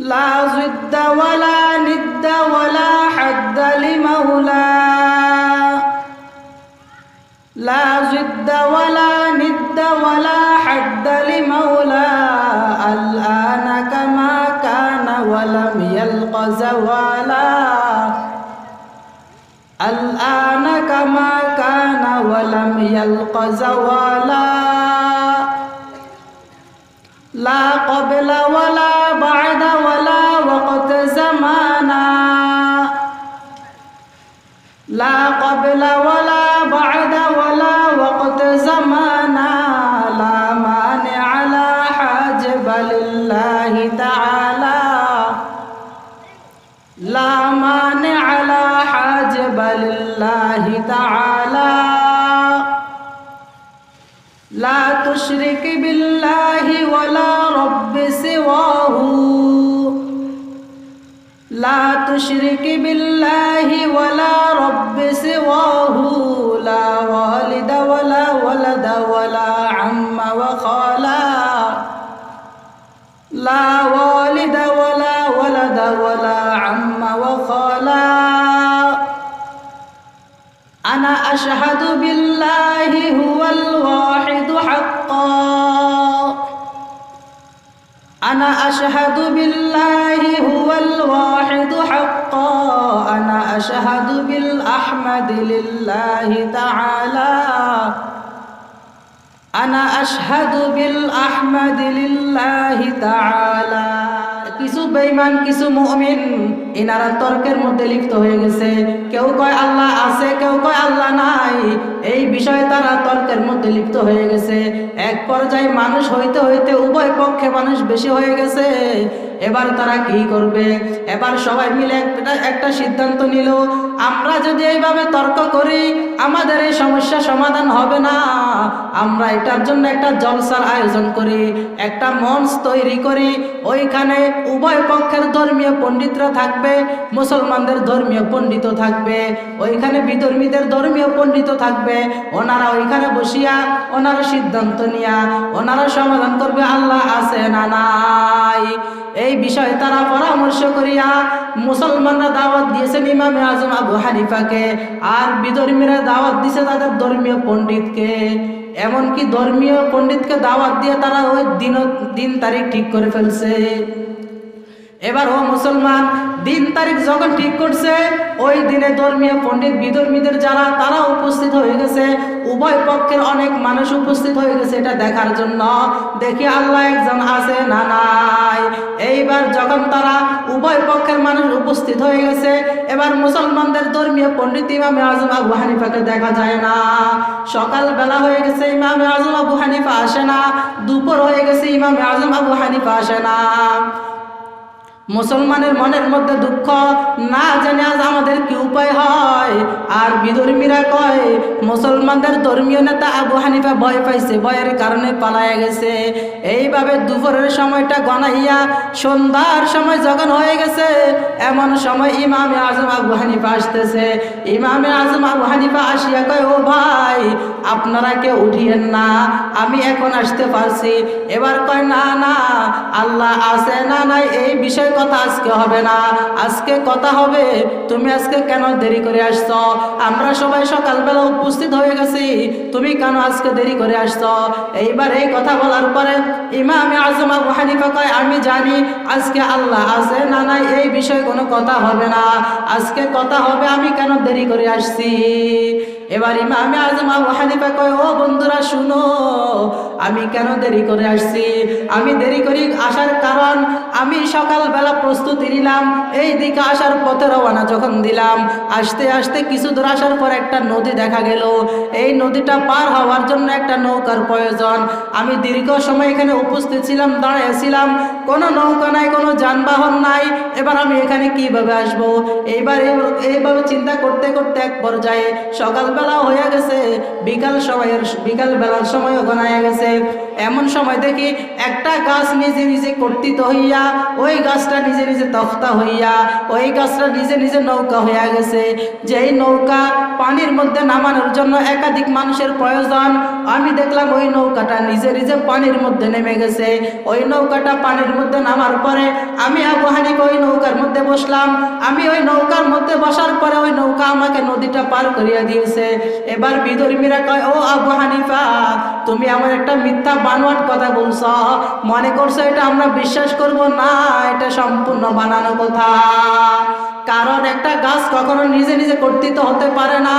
لا ضد ولا ند ولا حد لمولى لا ضد ولا ند ولا حد لمولى الآن كما كان ولم يلق زوالا. الآن كما كان ولم يلق زوالا. لا قبل ولا بعد লা ক্বাবলা ওয়ালা تشرك بالله ولا رب سواه لا والد ولا ولد ولا عم وخالا لا والد ولا ولد ولا عم وخالا. أنا أشهد بالله هو الواحد حقا. أنا أشهد بالله حقا أنا أشهد بالأحمد لله تعالى. أنا أشهد بالأحمد لله تعالى. কিছু বেঈমান, কিছু মুমিন এনারা তর্কের মধ্যে লিপ্ত হয়ে গেছে। কেউ কয় আল্লাহ আছে, কেউ কয় আল্লাহ নাই। এই বিষয়ে তারা তর্কের মধ্যে লিপ্ত হয়ে গেছে। এক পর্যায়ে মানুষ হইতে হইতে উভয় পক্ষে মানুষ বেশি হয়ে গেছে। এবার তারা কি করবে? এবার সবাই মিলে একটা একটা সিদ্ধান্ত নিল, আমরা যদি এইভাবে তর্ক করি, আমাদের এই সমস্যা সমাধান হবে না। আমরা এটার জন্য একটা জলসার আয়োজন করি, একটা মঞ্চ তৈরি করি। ওইখানে উভয় পক্ষের ধর্মীয় পণ্ডিতরা থাকবে, মুসলমানদের ধর্মীয় পণ্ডিত থাকবে, ওইখানে বিধর্মীদের ধর্মীয় পণ্ডিত থাকবে, ওনারা ওইখানে বসিয়া ওনারা সিদ্ধান্ত নিয়া, ওনারা সমাধান করবে আল্লাহ আছে না নাই। এই বিষয়ে তারা পরামর্শ করিয়া মুসলমানরা দাওয়াত দিয়েছেন ইমামে আজম আবু হানিফাকে, আর বিধর্মীরা দাওয়াত দিছে তাদের ধর্মীয় পণ্ডিতকে। এমনকি ধর্মীয় পণ্ডিতকে দাওয়াত দিয়ে তারা ওই দিন দিন তারিখ ঠিক করে ফেলছে। এবার ও মুসলমান, দিন তারিখ যখন ঠিক করছে, ওই দিনে ধর্মীয় পণ্ডিত, বিধর্মীদের যারা, তারা উপস্থিত হয়ে গেছে। উভয় পক্ষের অনেক মানুষ উপস্থিত হয়ে গেছে এটা দেখার জন্য। দেখি আল্লাহ একজন আছে না নাই। এইবার যখন তারা উভয় পক্ষের মানুষ উপস্থিত হয়ে গেছে, এবার মুসলমানদের ধর্মীয় পণ্ডিত ইমামে আজম আবু হানিফাকে দেখা যায় না। সকাল বেলা হয়ে গেছে, ইমামে আজম আবু হানিফা আসে না। দুপুর হয়ে গেছে, ইমামে আজম আবু হানিফা আসে না। মুসলমানের মনের মধ্যে দুঃখ না জানে আজ আমাদের কি উপায় হয়। আর বিধর্মীরা কয়, মুসলমানদের ধর্মীয় নেতা আবু হানিফা ভয় পাইছে, ভয়ের কারণে পালায় গেছে। এইভাবে দুপুরের সময়টা গনাইয়া সন্ধ্যার সময় যখন হয়ে গেছে। এমন সময় ইমামে আজম আবু হানিফা আসতেছে। ইমামে আজম আবু হানিফা আসিয়া কয়, ও ভাই, আপনারা কেউ উঠিয়েন না, আমি এখন আসতে পারছি। এবার কয়, না না, আল্লাহ আছে না নাই, এই বিষয় কথা আজকে হবে না। আজকে কথা হবে, তুমি আজকে কেন দেরি করে আসছ? আমরা সবাই সকালবেলা উপস্থিত হয়ে গেছি, তুমি কেন আজকে দেরি করে আসছ? এইবার এই কথা বলার পরে ইমামে আজম আবু হানিফা কয়, আমি জানি, আজকে আল্লাহ আছে না নাই, এই বিষয়ে কোনো কথা হবে না। আজকে কথা হবে আমি কেন দেরি করে আসছি? এবার ইমামে আজম আবু হানিফা কয়, ও বন্ধুরা, শুনো, আমি কেন দেরি করে আসছি? আমি দেরি করি আসার কারণ আমি সকালবেলা প্রস্তুতি নিলাম, এই দিকে আসার পথে রওনা যখন দিলাম, আসতে আসতে কিছু দূর আসার পর একটা নদী দেখা গেল। এই নদীটা পার হওয়ার জন্য একটা নৌকার প্রয়োজন। আমি দীর্ঘ সময় এখানে উপস্থিত ছিলাম, দাঁড়িয়েছিলাম। কোনো নৌকা নাই, কোনো যানবাহন নাই। এবার আমি এখানে কীভাবে আসব? এইবার এই- এইভাবে চিন্তা করতে করতে এক পর্যায়ে সকালবেলা হয়ে গেছে বিকাল সময়ের বিকাল বেলার সময়ও গনায় গেছে। এমন সময় দেখি একটা গাছ নিজে নিজে কর্তিত হইয়া, ওই গাছটা নিজে নিজে তক্তা হইয়া, ওই গাছটা নিজে নিজে নৌকা হইয়া গেছে। যেই নৌকা পানির মধ্যে নামানোর জন্য একাধিক মানুষের প্রয়োজন, আমি দেখলাম ওই নৌকাটা নিজে নিজে পানির মধ্যে নেমে গেছে। ওই নৌকাটা পানির মধ্যে নামার পরে আমি আবু হানিফা ওই নৌকার মধ্যে বসলাম। আমি ওই নৌকার মধ্যে বসার পরে ওই নৌকা আমাকে নদীটা পার করিয়া দিয়েছে। এবার বিদর্মীরা কয়, ও আবু হানিফা, তুমি আমার একটা মিথ্যা বানোয়াট কথা বলছ? মনে করছ এটা আমরা বিশ্বাস করব না, এটা সম্পূর্ণ বানানো কথা। কারণ একটা গাছ কখনো নিজে নিজে কর্তৃত হতে পারে না,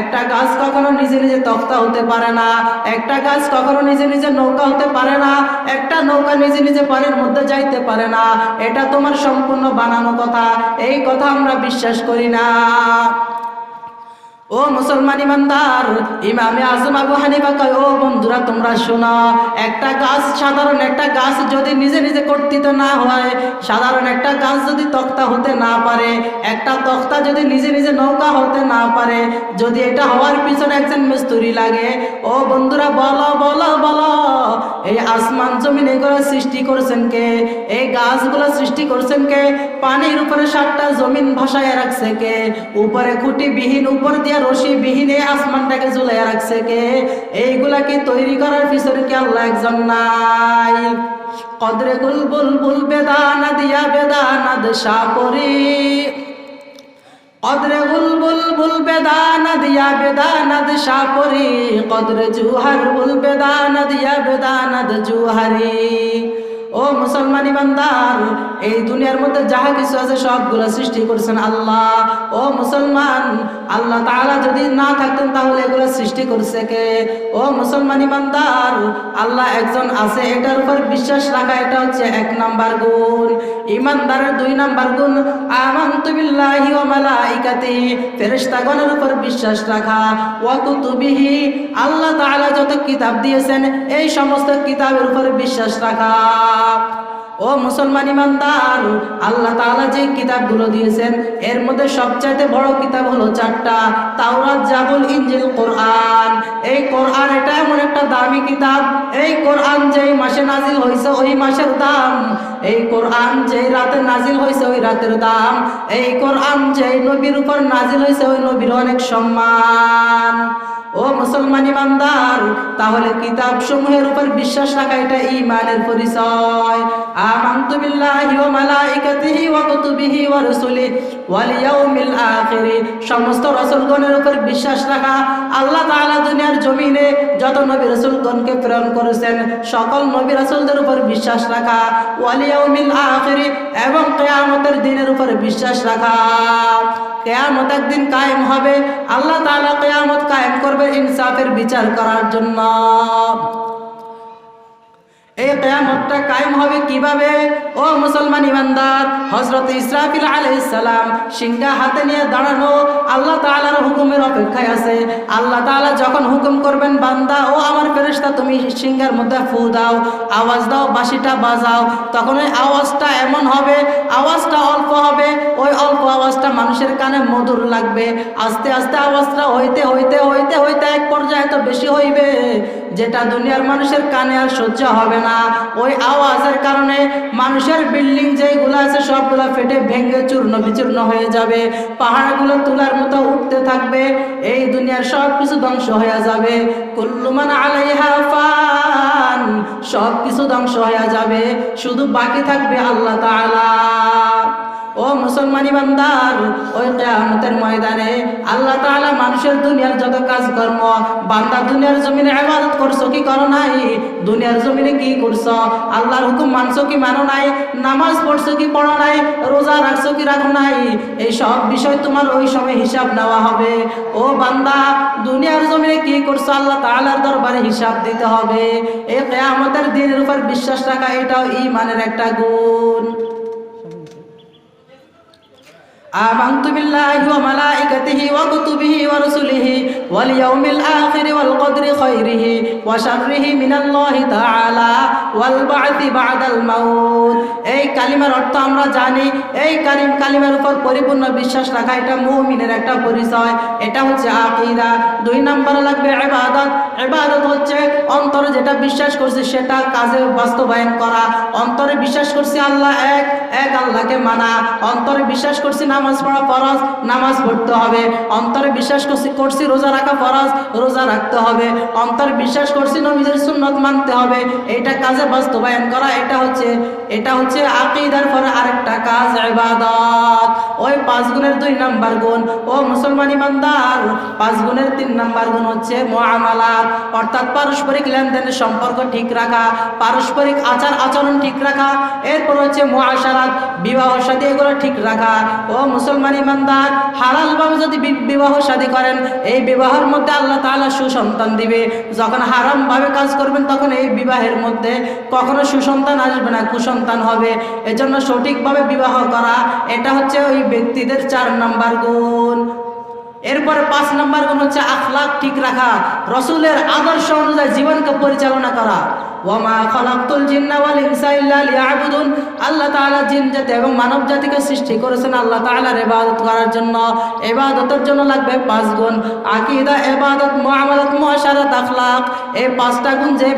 একটা গাছ কখনো নিজে নিজে তক্তা হতে পারে না, একটা গাছ কখনো নিজে নিজে নৌকা হতে পারে না, একটা নৌকা নিজে নিজে পানির মধ্যে যাইতে পারে না, এটা তোমার সম্পূর্ণ বানানো কথা, এই কথা আমরা বিশ্বাস করি না। ও মুসলমান ইমানদার ইমামে আজম আবু হানিফা কয়, ও বন্ধুরা, তোমরা শোনা, একটা গাছ সাধারণ একটা গাছ যদি নিজে নিজে কর্তৃত না হয়, সাধারণ একটা গাছ যদি তক্তা হতে না পারে, একটা তক্তা যদি নিজে নিজে নৌকা হতে না পারে, যদি এটা হওয়ার পিছনে একজন মিস্তুরি লাগে, ও বন্ধুরা, বলো বলো বলো, এই আসমান জমিন এগুলো সৃষ্টি করছেন কে? এই গাছগুলো সৃষ্টি করছেন কে? পানির উপরে সাতটা জমিন ভাসায় রাখছে কে? উপরে খুঁটি বিহীন উপর দিয়ে রশি বিহীন এই আসমানটাকে ঝুলাইয়া রাখছে কে? এইগুলা কি তৈরি করার পিছনে কি আল্লাহ একজন নাই? কদরে গুল বুলবুল বেদানা দিয়া বেদানা দেশা করি কদরে বুল বুল বুল বেদানা দিয়া বেদানা দেশা করি কদরে জুহার বুল বেদানা দিয়া বেদানা জুহারি। ও মুসলমান ইমানদার এই দুনিয়ার মধ্যে যাহা কিছু আছে সবগুলো সৃষ্টি করেছেন আল্লাহ। ও মুসলমান, আল্লাহ তাআলা যদি না থাকতেন তাহলে এগুলো সৃষ্টি করছে কে? ও মুসলমান ইমানদার আল্লাহ একজন আছে, এটার উপর বিশ্বাস রাখা এটা হচ্ছে এক নাম্বার গুণ। ইমানদারের দুই নাম্বার গুণ, আমানতু বিল্লাহি ওয়া মালাইকাতিহি ফেরেশতাগণের উপর বিশ্বাস রাখা। ওয়া কুতুবিহি, আল্লাহ তাআলা যত কিতাব দিয়েছেন, এই সমস্ত কিতাবের উপর বিশ্বাস রাখা। ও মুসলমান ইমানদার, আল্লাহ তাআলা যে কিতাবগুলো দিয়েছেন, এর মধ্যে সবচাইতে বড় কিতাব হলো চারটা, তাওরাত, জাবুল ইঞ্জিল কোরআন। এই কোরআন এটা এমন একটা দামি কিতাব। এই কোরআন যেই মাসে নাজিল হয়েছে ওই মাসের দাম। এই কোরআন যেই রাতে নাজিল হয়েছে ওই রাতের দাম। এই কোরআন যেই নবীর উপর নাজিল হয়েছে ওই নবীর অনেক সম্মান। ও মুসলমান ইমানদার তাহলে কিতাব সমূহের উপর বিশ্বাস রাখা এটা ঈমানের পরিচয়। আমানতু বিল্লাহি মালাইকাতিহি ওয়া কুতুবিহি ওয়া ওয়াল ইয়াউমিল সমস্ত রাসূলগণের উপর বিশ্বাস রাখা আল্লাহ তাআলা দুনিয়ার জমিনে যত নবী রাসূলগণকে প্রেরণ করেছেন, সকল নবী রাসূলদের উপর বিশ্বাস রাখা। ওয়াল ইয়াউমিল আখির কিয়ামতের দিনের উপরে বিশ্বাস রাখা। কেয়ামত একদিন কায়েম হবে। আল্লাহ তালা কেয়ামত কায়েম করবে ইনসাফের বিচার করার জন্য। এই কেয়ামতটা কায়েম হবে কীভাবে? ও মুসলমান ইমানদার হজরত ইসরাফিল আলাইহিস সালাম সিংহা হাতে নিয়ে দাঁড়ানো আল্লাহ তাআলার হুকুমের অপেক্ষায় আছে। আল্লাহ তাআলা যখন হুকুম করবেন, বান্দা, ও আমার ফেরেশতা, তুমি সিংহার মধ্যে ফু দাও, আওয়াজ দাও, বাঁশিটা বাজাও। তখন ওই আওয়াজটা এমন হবে, আওয়াজটা অল্প হবে, ওই অল্প আওয়াজটা মানুষের কানে মধুর লাগবে। আস্তে আস্তে আওয়াজটা হইতে হইতে হইতে হইতে এক পর্যায়ে তো বেশি হইবে, যেটা দুনিয়ার মানুষের কানে আর সহ্য হবে না। ওই আওয়াজের কারণে মানুষের বিল্ডিং যেগুলো আছে, সবগুলো ফেটে ভেঙে চূর্ণ বিচূর্ণ হয়ে যাবে। পাহাড়গুলো তুলার মতো উঠতে থাকবে। এই দুনিয়ার সব কিছু ধ্বংস হয়ে যাবে। কুল্লুমান আলাইহা ফান সব কিছু ধ্বংস হয়ে যাবে। শুধু বাকি থাকবে আল্লাহ তাআলা। ও মুসলমানি বান্দার ওই কেয়ামতের ময়দানে আল্লাহ তাআলা মানুষের দুনিয়ার যত কাজকর্ম, বান্দা দুনিয়ার জমিনে ইবাদত করছ, কি করো নাই? দুনিয়ার জমিনে কি করছ? আল্লাহর হুকুম মানছো কি মানো নাই? নামাজ পড়ছো কি পড়ো নাই? রোজা রাখছো কি রাখো নাই? এই সব বিষয় তোমার ওই সময় হিসাব নেওয়া হবে। ও বান্দা, দুনিয়ার জমিনে কি করছ আল্লাহ তাআলার দরবারে হিসাব দিতে হবে। এই কেয়ামতের দিনের উপর বিশ্বাস রাখা এটাও ঈমানের একটা গুণ। آمنت بالله وملائكته وكتبه ورسله واليوم الآخر والقدر خيره وشره من الله تعالى والبعث بعد الموت এই কালিমার অর্থ আমরা জানি এই কালিম কালিমার উপর পরিপূর্ণ বিশ্বাস রাখা এটা মুমিনের একটা পরিচয় এটা হচ্ছে আকীদা দুই নম্বর লাগবে ইবাদত ইবাদত হচ্ছে অন্তরে যেটা বিশ্বাস করছি সেটা কাজে বাস্তবায়ন করা। অন্তরে বিশ্বাস করছি আল্লাহ এক এক আল্লাহকে মানা। অন্তরে বিশ্বাস করছি নামাজ পড়া ফরজ, নামাজ পড়তে হবে। অন্তরে বিশ্বাস করছি করছি রোজা রাখা ফরজ, রোজা রাখতে হবে। অন্তরে বিশ্বাস করছি নবীদের সুন্নত মানতে হবে। এটা কাজে বাস্তবায়ন করা, এটা হচ্ছে এটা হচ্ছে আকিদার পরে আরেকটা কাজ, ইবাদত। ওই পাঁচ গুণের দুই নাম্বার গুণ। ও মুসলমান ইমানদার, পাঁচ গুণের তিন নাম্বার গুণ হচ্ছে মুআমালাত অর্থাৎ পারস্পরিক লেনদেনের সম্পর্ক ঠিক রাখা, পারস্পরিক আচার আচরণ ঠিক রাখা, এরপর হচ্ছে মুআশারাত, বিবাহ শাদী এগুলো ঠিক রাখা। ও মুসলমান ইমানদার, হালালভাবে যদি বিবাহ শাদী করেন, এই বিবাহের মধ্যে আল্লাহ তাআলা সুসন্তান দিবে। যখন হারামভাবে কাজ করবেন, তখন এই বিবাহের মধ্যে কখনো সুসন্তান আসবে না, কুসন্তান হবে। এজন্য সঠিকভাবে বিবাহ করা, এটা হচ্ছে ওই ব্যক্তিদের চার নাম্বার গুণ। এরপরে পাঁচ নম্বর গুণ হচ্ছে আখলাক ঠিক রাখা, রসুলের আদর্শ অনুযায়ী জীবনকে পরিচালনা করা। আল্লাহ জিন এবং মানব জাতিকে সৃষ্টি করেছেন আল্লাহ ইবাদত করার জন্য। জন্য লাগবে পাঁচ গুণ। পাঁচটা গুণ যে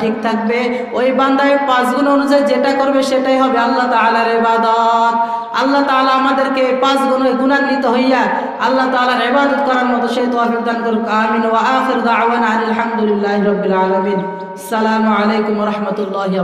ঠিক থাকবে, ওই বান্দা এই পাঁচ গুণ অনুযায়ী যেটা করবে সেটাই হবে আল্লাহ তাআলার ইবাদত। আল্লাহ তাআলা আমাদেরকে পাঁচ গুণ গুণান্বিত হইয়া আল্লাহ তালার ইবাদত করার মতো সেই তৌফিক দান করুক। আমিন। ওয়া আখির দাওয়ানা আলহামদুলিল্লাহি রাব্বিল আলামিন। আসসালামু আলাইকুম ওয়া রাহমাতুল্লাহি